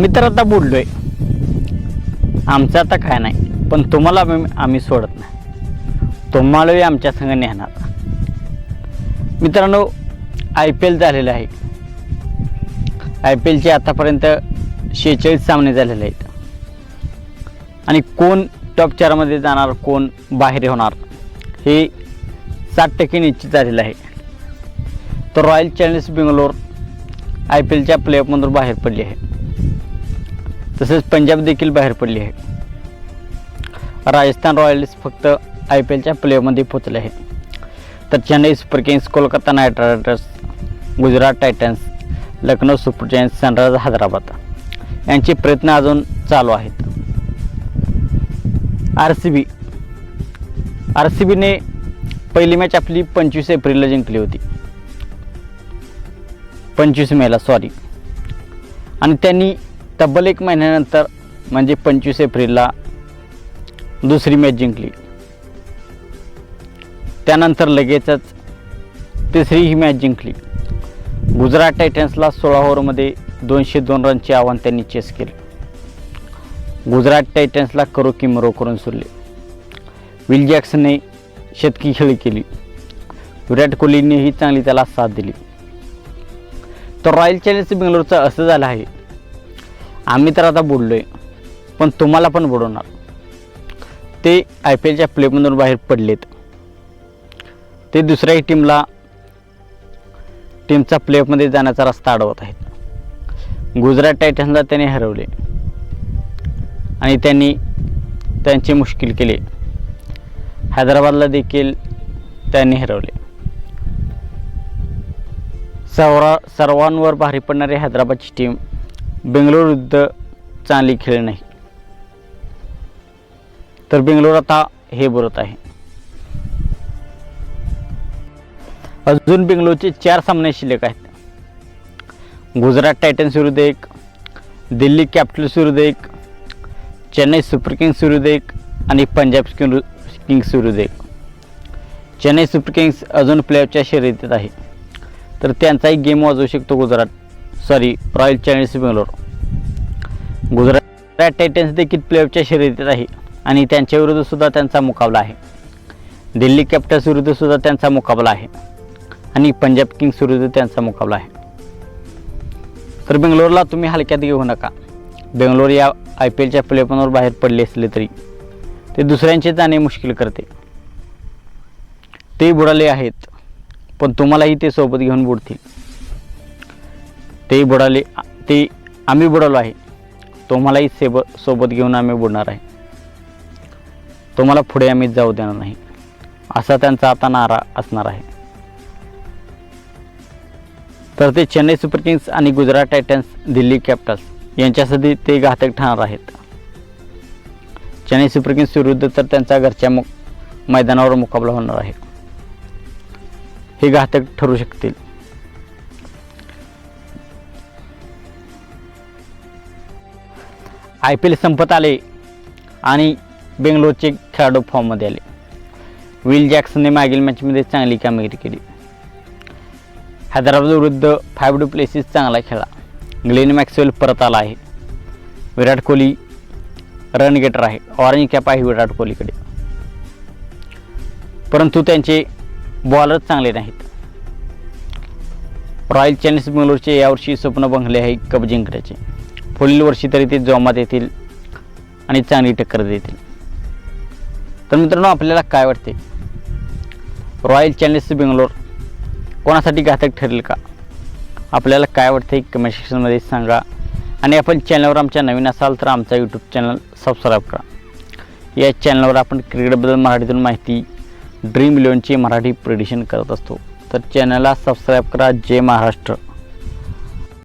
मी तर आता बोललोय. आमचं आता काय नाही पण तुम्हाला आम्ही सोडत नाही. तुम्हालाही आमच्या संग नेणार. मित्रांनो आय पी एल झालेलं आहे. आय पी एलचे आतापर्यंत शेहेचाळीस सामने झालेले आहेत. आणि कोण टॉप चारमध्ये जाणार कोण बाहेर होणार हे साठ टक्के निश्चित झालेलं आहे. तर Royal Challengers Bangalore I P एलच्या प्लेऑफमधून बाहेर पडली आहे तसेच पंजाब देखील बाहेर पडली आहे. राजस्थान रॉयल्स फक्त आय पी एलच्या प्लेमध्ये पोचले आहे तर Chennai Super Kings Kolkata Knight Riders Gujarat Titans Lucknow Super Giants Sunriser Hyderabad यांचे प्रयत्न अजून चालू आहेत. R C B R C बीने पहिली मॅच आपली पंचवीस एप्रिलला जिंकली होती. पंचवीस मेला सॉरी आणि त्यांनी तब्बल एक महिन्यानंतर म्हणजे पंचवीस एप्रिलला दुसरी मॅच जिंकली. त्यानंतर लगेचच तिसरी ही मॅच जिंकली. गुजरात टायटन्सला सोळा ओव्हरमध्ये दोनशे दोन रनचे आव्हान त्यांनी चेस केले. गुजरात टायटन्सला करो की मरो करून सोडले. विल जॅक्सनने शतकी खेळी केली. विराट कोहलीनेही चांगली त्याला साथ दिली. तर रॉयल चॅलेंजर्स बेंगलोरचं असं झालं आहे आम्ही तर आता बुडलो आहे पण तुम्हाला पण बुडवणार. ते आय पी एलच्या प्लेमधून बाहेर पडलेत. ते दुसऱ्याही टीमला टीमचा प्लेऑफमध्ये जाण्याचा रस्ता अडवत आहेत. गुजरात टायटन्सला त्याने हरवले. आणि त्यांनी त्यांची मुश्किल केली. हैदराबादला देखील त्यांनी हरवले. सर्वा सर्वांवर भारी पडणारी हैदराबादची टीम बेंगलोर विरुद्ध चांगली खेळ नाही. तर बेंगलोर आता हे बोलत आहे. अजून बेंगलोरचे चार सामने शिल्लक आहेत. गुजरात टायटन्स विरुद्ध एक दिल्ली कॅपिटल्स विरुद्ध एक चेन्नई सुपर किंग्स विरुद्ध एक आणि पंजाब किंग किंग्स विरुद्ध एक. चेन्नई सुपर किंग्स अजून प्लेऑफच्या शर्यतीत आहे. तर त्यांचाही गेम वाजवू शकतो Gujarat. Sorry Royal Challengers Bangalore Gujarat Titans देखील प्लेऑफच्या शर्यतीत आहे आणि त्यांच्या विरुद्ध सुद्धा त्यांचा मुकाबला आहे. दिल्ली कॅपिटल्स विरुद्ध सुद्धा त्यांचा मुकाबला आहे आणि पंजाब किंग्स विरुद्ध त्यांचा मुकाबला आहे. तर बेंगलोरला तुम्ही हलक्यात घेऊ नका. बेंगलोर या आय पी एलच्या प्लेपनवर बाहेर पडले असले तरी ते दुसऱ्यांचे जाणे मुश्किल करते. ते बुडाले आहेत पण तुम्हालाही ते सोबत घेऊन बुडतील. ते बुडाले ते आम्ही बुडालो आहे. तुम्हालाही सेब सोबत घेऊन आम्ही बुडणार आहे. तुम्हाला पुढे आम्ही जाऊ देणार नाही. असा त्यांचा आता नारा असणार आहे. तर ते चेन्नई सुपर किंग्स आणि गुजरात टायटन्स दिल्ली कॅपिटल्स यांच्यासाठी ते घातक ठरणार आहेत. चेन्नई सुपर किंग्स विरुद्ध तर त्यांचा घरच्या मु मैदानावर मुकाबला होणार आहे. हे घातक ठरू शकतील. आय पी एल संपत आले आणि बेंगलोरचे खेळाडू फॉर्ममध्ये आले. विल जॅक्सनने मागील मॅचमध्ये चांगली कामगिरी केली. हैदराबाद विरुद्ध फायव्ह डू प्लेसेस चांगला खेळला. ग्लेन मॅक्सवेल परत आला आहे. विराट कोहली रन गेटर आहे. ऑरेंज कॅप आहे विराट कोहलीकडे. परंतु त्यांचे बॉलच चांगले नाहीत. रॉयल चॅलेंजर्स बेंगलोरचे यावर्षी स्वप्न बंगले आहे कप जिंकण्याचे. पुढील वर्षी तरी ते जोमात येतील आणि चांगली टक्कर देतील. तर मित्रांनो आपल्याला काय वाटते? रॉयल चॅलेंजर्स बेंगलोर कोणासाठी घातक ठरेल का? आपल्याला काय वाटते? कमेंट सेक्शनमध्ये सांगा. आणि आपण चॅनलवर आमच्या नवीन असाल तर आमचा यूट्यूब चॅनल सबस्क्राईब करा. या चॅनलवर आपण क्रिकेटबद्दल मराठीतून माहिती ड्रीम इलेवनची मराठी प्रेडिशन करत असतो. तर चॅनलला सबस्क्राईब करा. जय महाराष्ट्र.